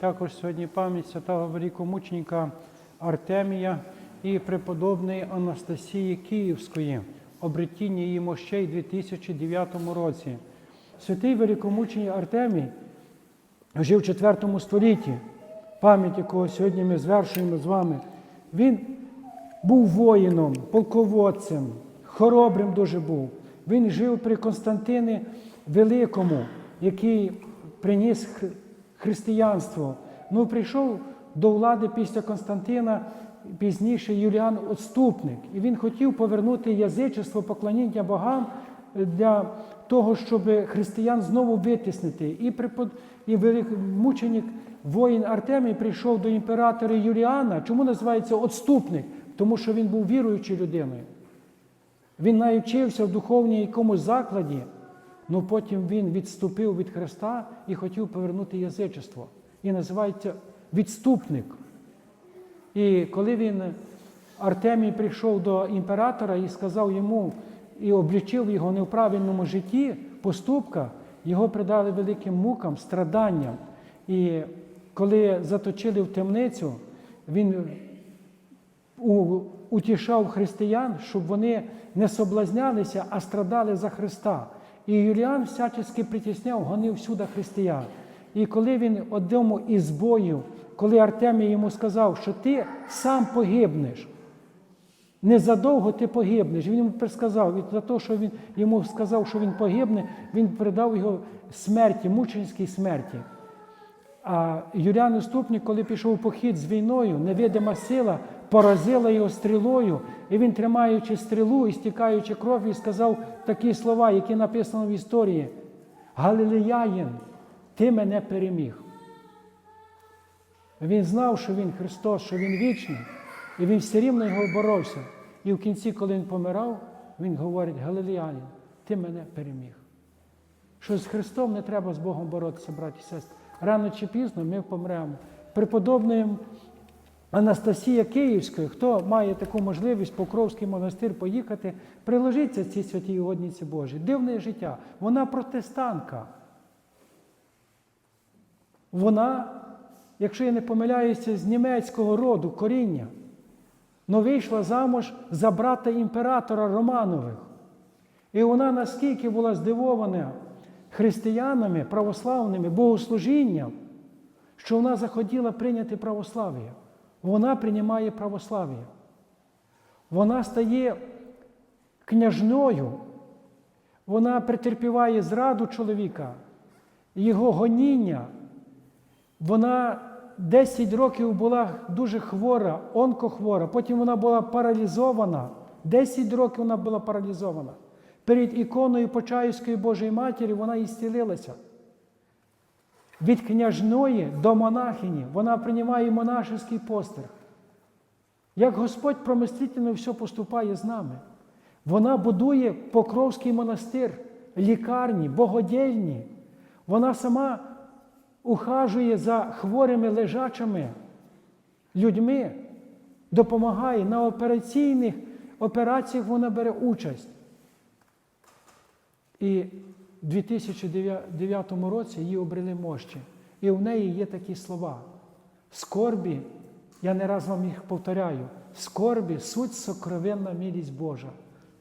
також сьогодні пам'ять святого великомученика Артемія і преподобної Анастасії Київської, обретіння її мощей у 2009 році. Святий великомученик Артемій жив в IV столітті, пам'ять якого сьогодні ми звершуємо з вами. Він був воїном, полководцем, хоробрим дуже був. Він жив при Константині Великому, який приніс християнство. Ну, прийшов до влади після Константина пізніше Юліан Отступник. І він хотів повернути язичество, поклоніння богам для того, щоб християн знову витіснити. І, препод... і велик- мученик воїн Артемій прийшов до імператора Юліана. Чому називається отступник? Тому що він був віруючою людиною. Він навчився в духовній якомусь закладі, але потім він відступив від Христа і хотів повернути язичество. І називається відступник. І коли він, Артемій, прийшов до імператора і сказав йому, і облічив його неправильному житті, поступка, його придали великим мукам, страданням. І коли заточили в темницю, він утішав християн, щоб вони не соблазнялися, а страдали за Христа. І Юліан всячески притісняв, гонив всюди християн. І коли він одному із бою, коли Артемій йому сказав, що ти сам погибнеш, незадовго ти погибнеш. Він йому сказав, і за те, що він йому сказав, що він погибне, він передав його смерті, мученській смерті. А Юліан Уступник, коли пішов у похід з війною, невидима сила поразила його стрілою, і він, тримаючи стрілу і стікаючи кров'ю, сказав такі слова, які написано в історії: Галилеяїн, ти мене переміг. Він знав, що він Христос, що він вічний, і він все рівно його боровся. І в кінці, коли він помирав, він говорить: Галилеянин, ти мене переміг. Що з Христом не треба з Богом боротися, браті і сестри. Рано чи пізно ми помремо. Преподобною Анастасія Київською, хто має таку можливість Покровський монастир поїхати, приложиться цій святій угодниці Божій. Дивне життя. Вона протестантка. Вона, якщо я не помиляюся, з німецького роду коріння, но вийшла замуж за брата імператора Романових. І вона наскільки була здивована християнами, православними, богослужінням, що вона захотіла прийняти православ'я. Вона приймає православ'я. Вона стає княжною, вона претерпіває зраду чоловіка, його гоніння. Вона 10 років була дуже хвора, онкохвора, потім вона була паралізована. 10 років вона була паралізована. Перед іконою Почаївської Божої Матері вона і зцілилася. Від княжної до монахині вона приймає монашеський постерг. Як Господь промислительно все поступає з нами. Вона будує Покровський монастир, лікарні, богодільні. Вона сама ухажує за хворими лежачими людьми, допомагає на операційних операціях вона бере участь. І в 2009 році її обрели мощі. І в неї є такі слова. Скорбі, я не раз вам їх повторяю, скорбі суть сокровенна милість Божа,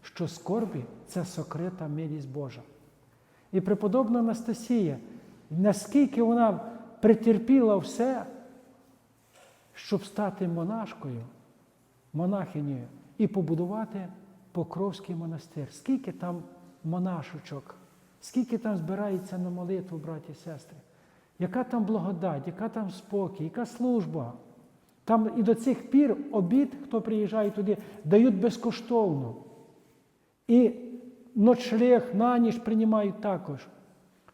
що скорбі це сокрита милість Божа. І преподобна Анастасія, наскільки вона претерпіла все, щоб стати монашкою, монахинею і побудувати Покровський монастир. Скільки там монашечок, скільки там збирається на молитву, браті і сестри, яка там благодать, яка там спокій, яка служба. Там і до цих пір обід, хто приїжджає туди, дають безкоштовно. І ночлег на ніч приймають також,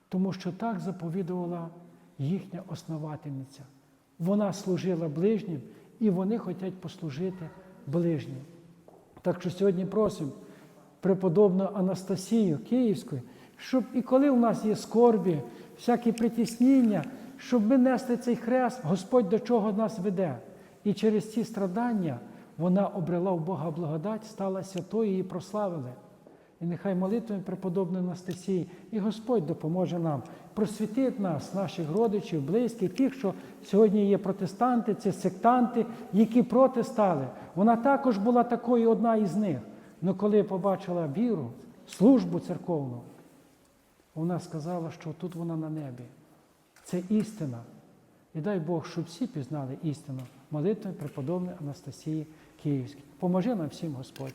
тому що так заповідувала їхня основательниця. Вона служила ближнім, і вони хочуть послужити ближнім. Так що сьогодні просимо преподобну Анастасію Київську, щоб і коли у нас є скорбі, всякі притіснення, щоб ми несли цей хрест, Господь до чого нас веде. І через ці страдання вона обрела в Бога благодать, стала святою і прославили. І нехай молитвами преподобної Анастасії, і Господь допоможе нам просвітить нас, наших родичів, близьких, тих, що сьогодні є протестанти, це сектанти, які проти стали. Вона також була такою одна із них. Але коли побачила віру, службу церковну, вона сказала, що тут вона на небі. Це істина. І дай Бог, щоб всі пізнали істину молитви преподобної Анастасії Київській. Поможи нам всім Господь.